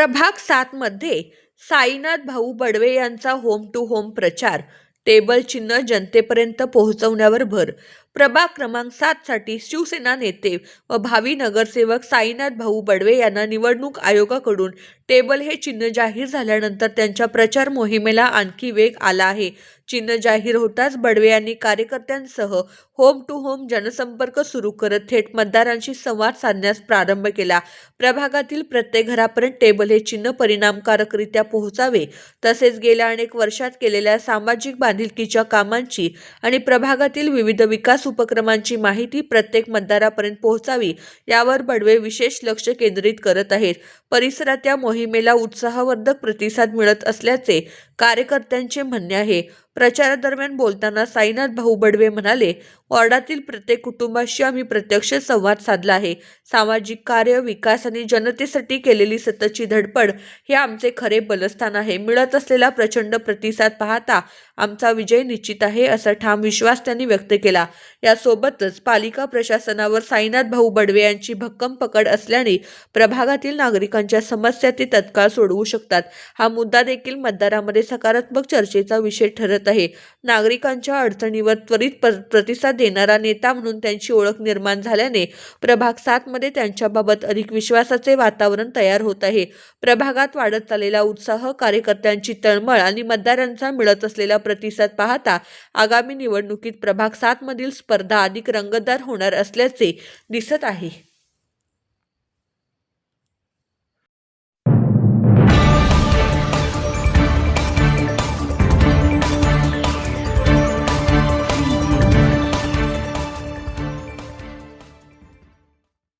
प्रभाग सातमध्ये साईनाथ भाऊ बडवे यांचा होम टू होम प्रचार टेबल चिन्ह जनतेपर्यंत पोहोचवण्यावर भर. प्रभाग क्रमांक सातसाठी शिवसेना नेते व भावी नगरसेवक साईनाथ भाऊ बडवे यांना निवडणूक आयोगाकडून टेबल हे चिन्ह जाहीर झाल्यानंतर त्यांच्या प्रचार मोहिमेला आणखी वेग आला आहे. चिन्ह जाहीर होताच बडवे यांनी कार्यकर्त्यांसह होम टू होम जनसंपर्क सुरू करत थेट मतदारांशी संवाद साधण्यास प्रारंभ केला. प्रभागातील प्रत्येक घरापर्यंत टेबल हे चिन्ह परिणामकारकरित्या पोहोचावे तसेच गेल्या अनेक वर्षात केलेल्या सामाजिक बांधिलकीच्या कामांची आणि प्रभागातील विविध विकास उपक्रमांची माहिती प्रत्येक मतदारापर्यंत पोहोचावी यावर बडवे विशेष लक्ष केंद्रित करत आहेत. परिसरात या मोहिमेला उत्साहवर्धक प्रतिसाद मिळत असल्याचे कार्यकर्त्यांचे म्हणणे आहे. प्रचारादरम्यान बोलताना साईनाथ भाऊ बडवे म्हणाले वॉर्डातील प्रत्येक कुटुंबाशी आम्ही प्रत्यक्ष संवाद साधला आहे. सामाजिक कार्य विकास आणि जनतेसाठी केलेली सततची धडपड हे आमचे खरे बलस्थान आहे. मिळत असलेला प्रचंड प्रतिसाद पाहता आमचा विजय निश्चित आहे असा ठाम विश्वास त्यांनी व्यक्त केला. यासोबतच पालिका प्रशासनावर साईनाथ भाऊ बडवे यांची भक्कम पकड असल्याने प्रभागातील नागरिकांच्या समस्या ते तत्काळ सोडवू शकतात. हा मुद्दा देखील मतदारामध्ये सकारात्मक चर्चेचा विषय ठरत आहे. नागरिकांच्या अडचणीवर त्वरित प्रतिसाद देणारा नेता म्हणून त्यांची ओळख निर्माण झाल्याने प्रभाग सातमध्ये त्यांच्याबाबत अधिक विश्वासाचे वातावरण तयार होत आहे. प्रभागात वाढत चाललेला उत्साह कार्यकर्त्यांची तळमळ आणि मतदारांचा मिळत असलेला प्रतिसाद पाहता आगामी निवडणुकीत प्रभाग सातमधील स्पर्धा अधिक रंगतदार होणार असल्याचे दिसत आहे.